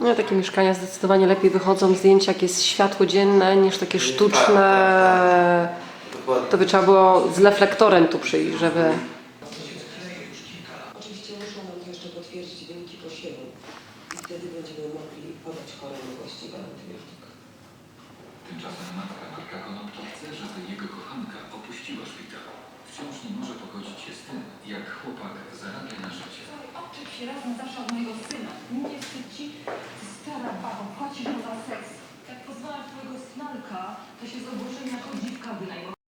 No, takie mieszkania zdecydowanie lepiej wychodzą zdjęcia, jak jest światło dzienne, niż takie sztuczne. Dokładnie. To by trzeba było z reflektorem tu przyjść, żeby... Oczywiście muszą nam jeszcze potwierdzić wyniki posiewu i wtedy będziemy mogli podać choremu właściwy antybiotyk. Tymczasem matka Marka Konopki chce, żeby jego kochanka opuściła szpital. Wciąż nie może pogodzić się z tym, jak chłopak zarabia na życie. Odczep się razem zawsze od mojego syna. Nie to się z ogłoszenia jako dziwka wynajmowała.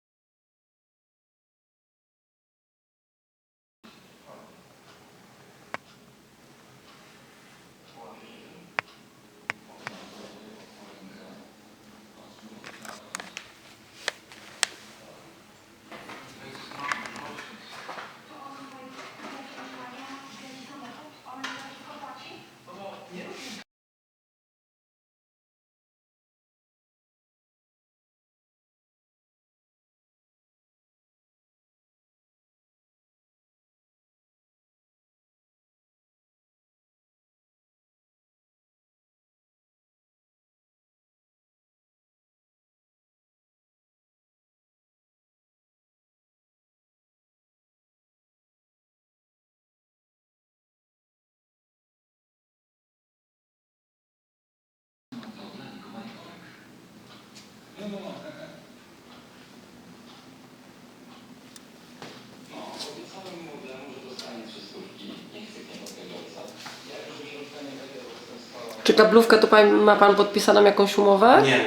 Czy kablówkę to ma pan podpisaną jakąś umowę? Nie.